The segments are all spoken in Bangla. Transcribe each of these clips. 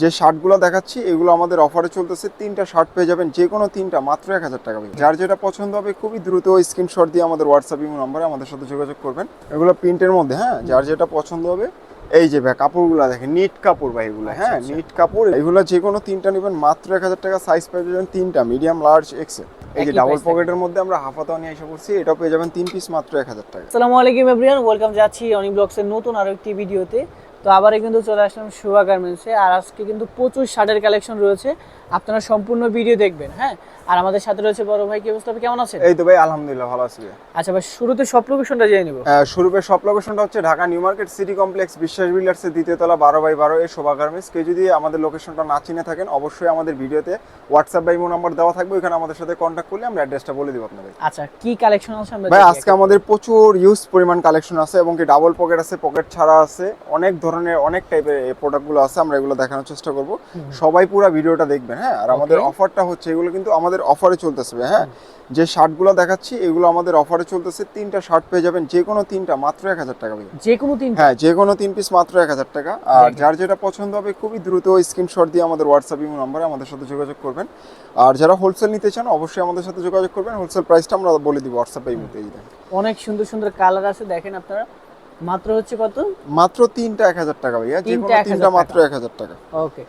যে শার্টগুলো দেখাচ্ছি এগুলো আমাদের অফারে চলতেছে। তিনটা শার্ট পেয়ে যাবেন যে কোনো তিনটা মাত্র এক হাজার টাকা যার যেটা পছন্দ হবে খুবই দ্রুত স্ক্রিনশট দিয়ে আমাদের হোয়াটসঅ্যাপ ইমো নাম্বারে আমাদের সাথে যোগাযোগ করবেন। এগুলো প্রিন্টের মধ্যে হ্যাঁ? যার যেটা পছন্দ হবে এই যে ভাই কাপড়গুলো দেখেন নিট কাপড় ভাই এগুলো আচ্ছা, হ্যাঁ? আচ্ছা। নিট কাপড় এগুলো যে কোনো তিনটা নেবেন মাত্র এক হাজার টাকা সাইজ পেয়ে যাবেন তিনটা মিডিয়াম লার্জ এক্সেল এই যে ডাবল পকেটের মধ্যে আমরা হাফাতাও নিয়ে এসে পড়ছি এটাও পেয়ে যাবেন তিন পিস মাত্র এক হাজার টাকা। আসসালামু আলাইকুম এভরিওয়ান ওয়েলকাম যাচ্ছি অনি ব্লগসের নতুন আরও একটি ভিডিওতে তো আবারও কিন্তু চলে আসলাম শুভা গার্মেন্টসে আর আজকে কিন্তু প্রচুর শার্টের কালেকশন রয়েছে। আপনারা সম্পূর্ণ ভিডিও দেখবেন হ্যাঁ? আর আমাদের সাথে রয়েছে বড় ভাই কি অবস্থা কেমন আছেন? এই তো ভাই আলহামদুলিল্লাহ ভালো আছি আচ্ছা ভাই শুরুতে সব লোকেশনটা জেনে নিব। শুরুতে সব লোকেশনটা হচ্ছে Dhaka new market city complex Biswas বিল্ডার্সের দ্বিতীয় তলা বারো বাই বারো এ শোভা গার্মেন্টস। কেউ যদি আমাদের লোকেশনটা না চিনে থাকেন অবশ্যই আমাদের ভিডিওতে হোয়াটসঅ্যাপ বা ইমো নাম্বার দেওয়া থাকবে ওখানে আমাদের সাথে কন্ট্যাক্ট করলে আমরা অ্যাড্রেসটা বলে দিব আপনাদের। আচ্ছা কি কালেকশন আছে আমরা ভাই আজকে আমাদের প্রচুর ইউজ পরিমাণ কালেকশন আছে এবং কি ডাবল পকেট আছে পকেট ছাড়া আছে অনেক ধরনের অনেক টাইপের প্রোডাক্টগুলো আছে আমরা এগুলো দেখানোর চেষ্টা করব। সবাই পুরো ভিডিওটা দেখবেন হ্যাঁ? আর আমাদের অফারটা হচ্ছে এগুলো কিন্তু আমাদের অফারে চলতেছে হ্যাঁ? যে শার্টগুলো দেখাচ্ছি এগুলো আমাদের অফারে চলতেছে তিনটা শার্ট পেয়ে যাবেন যে কোনো তিনটা মাত্র এক হাজার টাকা যে কোনো তিন হ্যাঁ যে কোনো তিন পিস মাত্র এক হাজার টাকা। আর যার যেটা পছন্দ হবে খুবই দ্রুত স্ক্রিনশট দিয়ে আমাদের হোয়াটসঅ্যাপ ইমো নাম্বারে আমাদের সাথে যোগাযোগ করবেন। আর যারা হোলসেল নিতে চান অবশ্যই আমাদের সাথে যোগাযোগ করবেন। হোলসেল প্রাইসটা আমরা বলে দিব হোয়াটসঅ্যাপে ইমোতে এই দেখেন। অনেক সুন্দর সুন্দর কালার আছে দেখেন আপনারা। মাত্র হচ্ছে কত? মাত্র তিনটা এক হাজার টাকা ভাইয়া যে তিনটা কোনো তিনটা মাত্র। এক হাজার টাকা। ওকে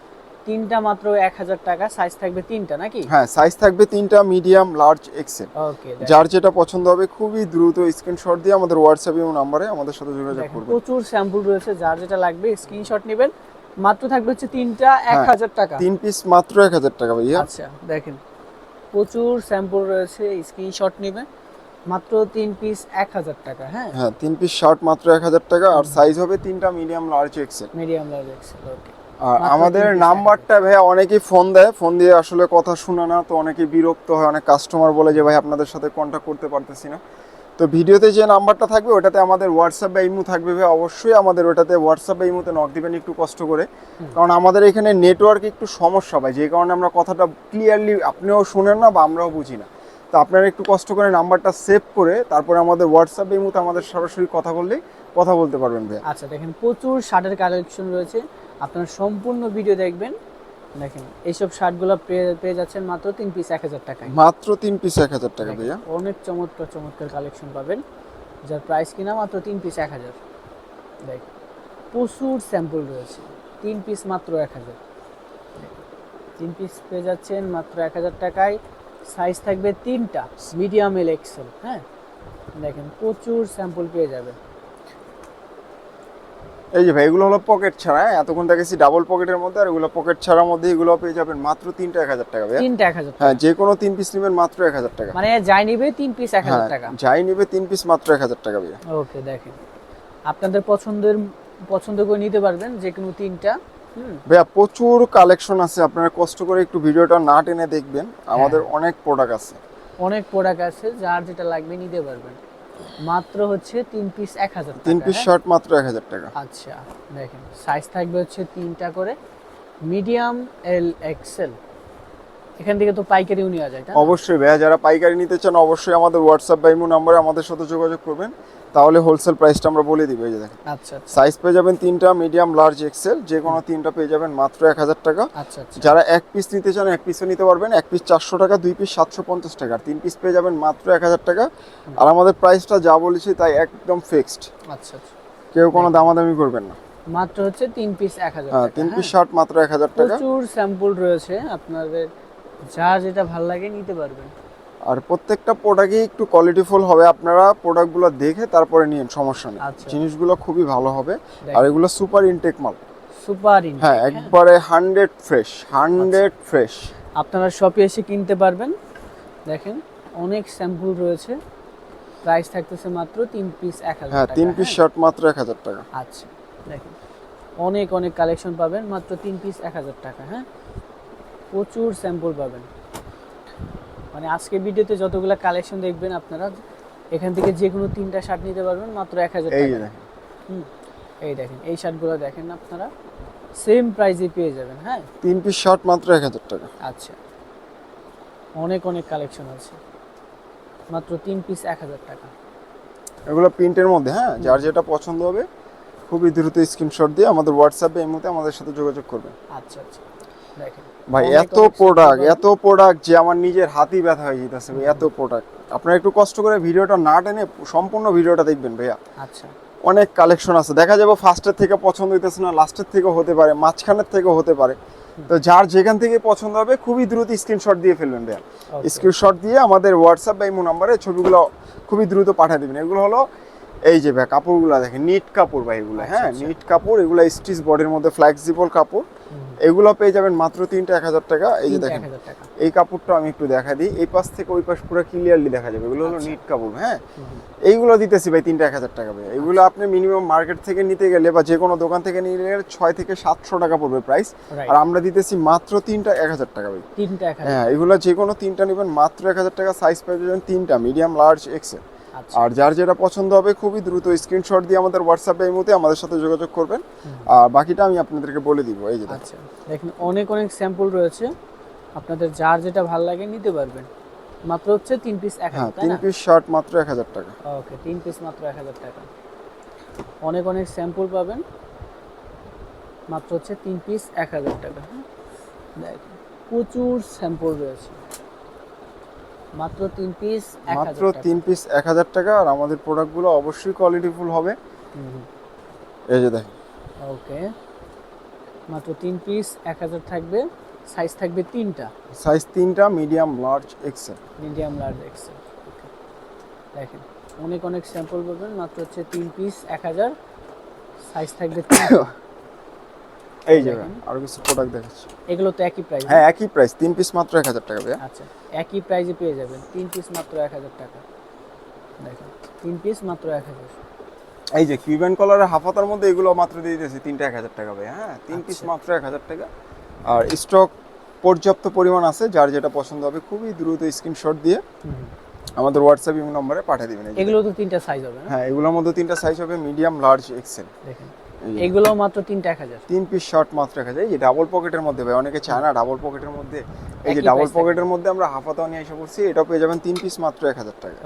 তিনটা মাত্র এক হাজার টাকা সাইজ থাকবে তিনটা নাকি? হ্যাঁ সাইজ থাকবে তিনটা মিডিয়াম লার্জ এক্সেল ওকে যার যেটা পছন্দ হবে খুবই দ্রুত স্ক্রিনশট দিয়ে আমাদের হোয়াটসঅ্যাপ ইমো নাম্বারে আমাদের সাথে যোগাযোগ করবেন। প্রচুর স্যাম্পল রয়েছে যার যেটা লাগবে স্ক্রিনশট নেবেন। মাত্র থাকবে হচ্ছে তিনটা এক হ্যাঁ, হাজার টাকা। তিন পিস মাত্র এক হাজার টাকা ভাইয়া। আচ্ছা দেখেন প্রচুর স্যাম্পল রয়েছে স্ক্রিনশট নেবেন। মাত্র তিন পিস এক হাজার টাকা হ্যাঁ? হ্যাঁ তিন পিস শার্ট মাত্র এক হাজার টাকা আর সাইজ হবে তিনটা medium large XL medium large XL okay আর আমাদের নাম্বারটা ভাইয়া অনেকেই ফোন দেয় ফোন দিয়ে আসলে কথা শুনে না তো অনেকেই বিরক্ত হয় অনেক কাস্টমার বলে যে ভাই আপনাদের সাথে কন্ট্যাক্ট করতে পারতেছি না। তো ভিডিওতে যে নাম্বারটা থাকবে ওটাতে আমাদের হোয়াটসঅ্যাপ বা ইমো থাকবে ভাই অবশ্যই আমাদের ওটাতে হোয়াটসঅ্যাপ বা ইমোতে নক দিবেন একটু কষ্ট করে। কারণ আমাদের এখানে নেটওয়ার্ক একটু সমস্যা ভাই যে কারণে আমরা কথাটা ক্লিয়ারলি আপনিও শুনেন না বা আমরাও বুঝি না। তো আপনারা একটু কষ্ট করে নাম্বারটা সেভ করে তারপরে আমাদের হোয়াটসঅ্যাপ ইমোতে আমাদের সরাসরি কথা বললেই কথা বলতে পারবেন ভাই আচ্ছা দেখেন প্রচুর শার্টের কালেকশন রয়েছে। আপনারা সম্পূর্ণ ভিডিও দেখবেন। দেখেন এইসব শার্টগুলো পেয়ে পেয়ে যাচ্ছেন মাত্র তিন পিস এক হাজার টাকায়। মাত্র তিন পিস এক হাজার টাকা ভাইয়া। অনেক চমৎকার চমৎকার কালেকশন পাবেন। যার প্রাইস কিনা মাত্র তিন পিস এক হাজার। দেখ প্রচুর স্যাম্পল রয়েছে। তিন পিস মাত্র এক হাজার। তিন পিস পেয়ে যাচ্ছেন মাত্র এক হাজার টাকায়। সাইজ থাকবে তিনটা মিডিয়াম এল এক্সেল হ্যাঁ? দেখেন প্রচুর স্যাম্পল পেয়ে যাবেন। এই যে ভাই এগুলো হলো পকেট ছাড়া হ্যাঁ? এতক্ষণ দেখেছি ডাবল পকেটের মধ্যে আর এগুলো পকেট ছাড়ার মধ্যে এগুলো পেয়ে যাবেন মাত্র তিনটা এক হাজার টাকা তিনটা এক হাজার হ্যাঁ যে কোনো তিন পিস নেবেন মাত্র এক হাজার টাকা। মানে যাই নিবে তিন পিস এক হাজার হ্যাঁ টাকা। যাই নেবে তিন পিস মাত্র এক হাজার টাকা ভাইয়া। ওকে দেখেন। আপনাদের পছন্দের পছন্দ করে নিতে পারবেন যে কোনো তিনটা। ভাইয়া প্রচুর কালেকশন আছে। আপনারা কষ্ট করে একটু ভিডিওটা না টেনে দেখবেন। আমাদের হ্যাঁ। অনেক প্রোডাক্ট আছে। অনেক প্রোডাক্ট আছে যার যেটা লাগবে নিতে পারবেন। মাত্র হচ্ছে তিন পিস এক হাজার তিন পিস শার্ট মাত্র এক হাজার টাকা। আচ্ছা দেখেন সাইজ থাকবে হচ্ছে তিনটা করে। মিডিয়াম এল এক্সেল এখান থেকে তো পাইকারিও নেওয়া যায় অবশ্যই ভাইয়া যারা পাইকারি নিতে চান অবশ্যই আমাদের হোয়াটসঅ্যাপ বা ইমো নাম্বারে আমাদের সাথে যোগাযোগ করবেন। তাহলে হোলসেল প্রাইসটা আমরা বলে দিব এই যে দেখেন। আচ্ছা আচ্ছা। সাইজ পেয়ে যাবেন তিনটা মিডিয়াম লার্জ এক্সেল যে কোনো তিনটা পেয়ে যাবেন মাত্র এক হাজার টাকা। আচ্ছা আচ্ছা। যারা এক পিস নিতে চান এক পিসও নিতে পারবেন এক পিস চারশো টাকা দুই পিস সাতশো পঞ্চাশ টাকা। তিন পিস পেয়ে যাবেন মাত্র এক হাজার টাকা। আর আমাদের প্রাইসটা যা বলেছি তাই একদম ফিক্সড আচ্ছা আচ্ছা। কেউ কোনো দামাদামি করবেন না। মাত্র হচ্ছে তিন পিস এক হাজার হ্যাঁ টাকা, তিন হ্যাঁ? পিস শার্ট মাত্র এক হাজার টাকা। প্রচুর স্যাম্পল রয়েছে আপনাদের যা যেটা ভালো লাগে নিতে পারবেন। আর প্রত্যেকটা প্রোডাক্টই একটু কোয়ালিটিফুল হবে। আপনারা প্রোডাক্টগুলো দেখে তারপরে নিন সমস্যা নেই। আচ্ছা। জিনিসগুলো খুবই ভালো হবে। আর এগুলো সুপার ইনটেক মাল। সুপার ইনটেক হ্যাঁ একবারে হান্ড্রেড ফ্রেশ হান্ড্রেড ফ্রেশ আপনারা শপে এসে কিনতে পারবেন। দেখেন অনেক স্যাম্পল রয়েছে। প্রাইস থাকতেছে মাত্র তিন পিস এক হাজার হ্যাঁ টাকা, তিন পিস হ্যাঁ? শার্ট মাত্র এক হাজার টাকা। আচ্ছা দেখেন। অনেক অনেক কালেকশন পাবেন মাত্র তিন পিস এক হাজার টাকা হ্যাঁ। প্রচুর স্যাম্পল পাবেন। মানে আজকে ভিডিওতে যতগুলো কালেকশন দেখবেন আপনারা এখান থেকে যে কোনো তিনটা শার্ট নিতে পারবেন মাত্র এক হাজার এই দেখেন। হুম এই দেখেন এই শার্টগুলো দেখেন আপনারা সেম প্রাইসে পেয়ে যাবেন হ্যাঁ? তিন পিস শার্ট মাত্র এক হাজার টাকা। আচ্ছা অনেক অনেক কালেকশন আছে মাত্র তিন পিস এক হাজার টাকা। এগুলো প্রিন্টের মধ্যে হ্যাঁ? যার যেটা পছন্দ হবে খুবই দ্রুত স্ক্রিনশট দিয়ে আমাদের হোয়াটসঅ্যাপে এই মুহূর্তে আমাদের সাথে যোগাযোগ করবেন। আচ্ছা আচ্ছা। ভাই এত প্রোডাক্ট এত প্রোডাক্ট যে আমার নিজের হাতই ব্যথা হয়ে যেতেছে ভাই এত প্রোডাক্ট আপনারা একটু কষ্ট করে ভিডিওটা না টেনে সম্পূর্ণ ভিডিওটা দেখবেন ভাইয়া। আচ্ছা। অনেক কালেকশন আছে। দেখা যাবে ফার্স্টের থেকে পছন্দ হইতেছে না লাস্টের থেকেও হতে পারে মাঝখানের থেকেও হতে পারে। তো যার যেখান থেকে পছন্দ হবে খুবই দ্রুত স্ক্রিনশট দিয়ে ফেলবেন ভাইয়া. স্ক্রিনশট দিয়ে আমাদের হোয়াটসঅ্যাপ বা ইমো নাম্বারে ছবিগুলো খুবই দ্রুত পাঠিয়ে দেবেন। এগুলো হলো এই যে ভাই কাপড়গুলো দেখেন নিট কাপড় ভাই এগুলো আচ্ছা, হ্যাঁ আচ্ছা। নিট কাপড় এগুলো স্টিচ বডির মধ্যে ফ্লেক্সিবল কাপড়। এগুলো পেয়ে যাবেন মাত্র তিনটা এক হাজার টাকা। এই যে দেখেন এই কাপড়টা আমি একটু দেখা দিই। এই পাশ থেকে ওই পাশ পুরো ক্লিয়ারলি দেখা যাবে। এগুলো হলো আচ্ছা। নিট কাপড় হ্যাঁ। এইগুলো দিতেছি ভাই তিনটা এক হাজার টাকা ভাই। এগুলো আপনি মিনিমাম মার্কেট থেকে নিতে গেলে বা যে কোনো দোকান থেকে নিলে ছয় থেকে সাতশো টাকা পড়বে প্রাইস আর আমরা দিতেছি মাত্র তিনটা এক হাজার টাকা ভাই। তিনটা হ্যাঁ এগুলো যে কোনো তিনটা নেবেন মাত্র এক হাজার টাকা সাইজ পেয়ে যাবেন তিনটা মিডিয়াম লার্জ এক্সেল আর যার যেটা পছন্দ হবে খুবই দ্রুত স্ক্রিনশট দিয়ে আমাদের হোয়াটসঅ্যাপে এই মুহূর্তে আমাদের সাথে যোগাযোগ করবেন। আর বাকিটা আমি আপনাদেরকে বলে দিব এই যে আচ্ছা। দেখেন অনেক অনেক স্যাম্পল রয়েছে। আপনাদের যার যেটা ভালো লাগে নিতে পারবেন। মাত্র হচ্ছে তিন পিস এক হ্যাঁ হাজার তাই তিন পিস শার্ট মাত্র এক হাজার টাকা। ওকে তিন পিস মাত্র এক হাজার টাকা। অনেক অনেক স্যাম্পল পাবেন। মাত্র হচ্ছে তিন পিস এক হাজার টাকা। হ্যাঁ? প্রচুর স্যাম্পল রয়েছে। মাত্র তিন পিস মাত্র তিন পিস এক হাজার টাকা। আর আমাদের প্রোডাক্টগুলো অবশ্যই কোয়ালিটিফুল হবে। এই যে দেখেন। ওকে মাত্র তিন পিস এক হাজার থাকবে। সাইজ থাকবে তিনটা। সাইজ তিনটা medium large XL medium large XL দেখেন অনেক অনেক স্যাম্পল পাবেন মাত্র হচ্ছে তিন পিস এক হাজার। সাইজ থাকবে তিনটা। এই যে। আরও কিছু প্রোডাক্ট দেখাচ্ছি। এগুলো তো একই প্রাইস হ্যাঁ একই প্রাইস তিন পিস মাত্র এক হাজার টাকা ভাইয়া। আচ্ছা একই প্রাইজে পেয়ে যাবেন তিন পিস মাত্র এক হাজার টাকা। দেখেন তিন পিস মাত্র এক হাজার। এই যে কিউবেন কলারের হাফাতার মধ্যে এগুলো মাত্র দিয়ে দিতেছি তিনটা এক হাজার টাকা ভাই হ্যাঁ তিন পিস আচ্ছা। মাত্র এক হাজার টাকা। আর স্টক পর্যাপ্ত পরিমাণ আছে যার যেটা পছন্দ হবে খুবই দ্রুত স্ক্রিনশট দিয়ে আমাদের হোয়াটসঅ্যাপ ইমেল নম্বরে পাঠিয়ে দিবেন এগুলো তো তিনটা সাইজ হবে হ্যাঁ এগুলোর মধ্যে তিনটা সাইজ হবে মিডিয়াম লার্জ এক্সেল দেখেন এগুলো মাত্র তিন এক হাজার। তিন পিস শার্ট মাত্র এক হাজার। এই যে ডাবল পকেটের মধ্যে ভাই অনেকে চায় না ডাবল পকেটের মধ্যে। এই যে ডাবল পকেটের মধ্যে আমরা হাফাতাও নিয়ে এসে করছি এটা পেয়ে যাবেন তিন পিস মাত্র এক হাজার টাকা।